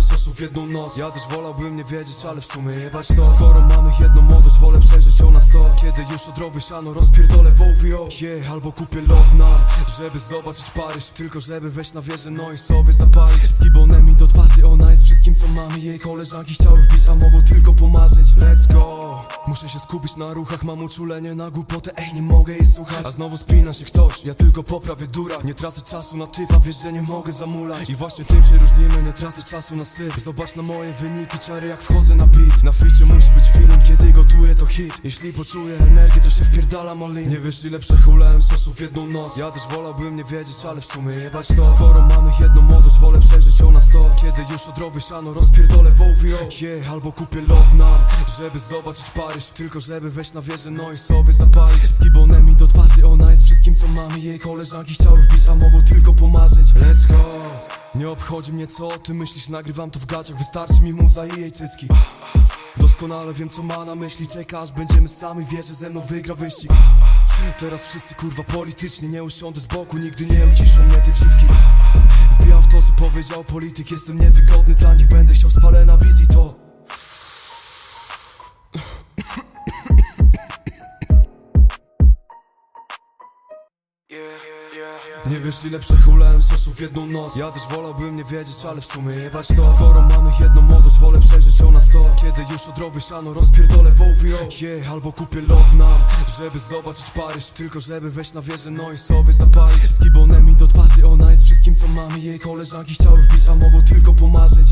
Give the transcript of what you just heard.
przechulałem sosu w jedną noc. Ja też wolałbym nie wiedzieć, ale w sumie jebać to. Skoro mamy jedną młodość, wolę przeżyć ją na sto. Kiedy już odrobię siano, rozpierdolę w OVO Yeah, albo kupię lot na Żeby zobaczyć Paryż. Tylko żeby wejść na wieżę, no i sobie zapalić. Z gibonem mi do twarzy, ona jest wszystkim co mamy Jej koleżanki chciały wbić, a mogą tylko pomarzyć. Let's go Muszę się skupić na ruchach, mam uczulenie na głupotę Ej, nie mogę jej słuchać. A znowu spina się ktoś, ja tylko poprawię dura. Nie tracę czasu na typa, wiesz, że nie mogę zamulać. I właśnie tym się różnimy, nie tracę czasu na syf. Zobacz na moje wyniki, czary jak wchodzę na beat. Na ficie musi być feeling, kiedy gotuję to hit. Jeśli poczuję energię, to się wpierdalam all in Nie wiesz ile przechulałem sosu w jedną noc. Ja też wolałbym nie wiedzieć, ale w sumie jebać to. Skoro mamy jedną młodość, już odrobię siano, rozpierdolę w OVO Yeah, albo kupię lot na Żeby zobaczyć Paryż. Tylko żeby wejść na wieżę, no i sobie zapalić. Z gibonem do twarzy, ona jest wszystkim co mamy Jej koleżanki chciały wbić, a mogą tylko pomarzyć. Let's go Nie obchodzi mnie co ty myślisz, nagrywam to w gaciach Wystarczy mi muza i jej cycki. Doskonale wiem co ma na myśli Czeka aż będziemy sami, wie, że ze mną wygra wyścig. Teraz wszyscy kurwa politycznie Nie usiądę z boku, nigdy nie uciszą mnie te dziwki. Wbijam w to co powiedział polityk Jestem niewygodny dla nich, będę chciał spalę na wizji to Nie wiesz ile przechulałem sosu w jedną noc. Ja też wolałbym nie wiedzieć, ale w sumie jebać to. Skoro mamy jedną młodość, wolę przeżyć ją na sto. Kiedy już odrobię siano, rozpierdolę w OVO Yeah, albo kupię lot na Żeby zobaczyć Paryż. Tylko żeby wejść na wieżę, no i sobie zapalić. Z gibonem mi do twarzy, ona jest wszystkim co mamy Jej koleżanki chciały wbić, a mogą tylko pomarzyć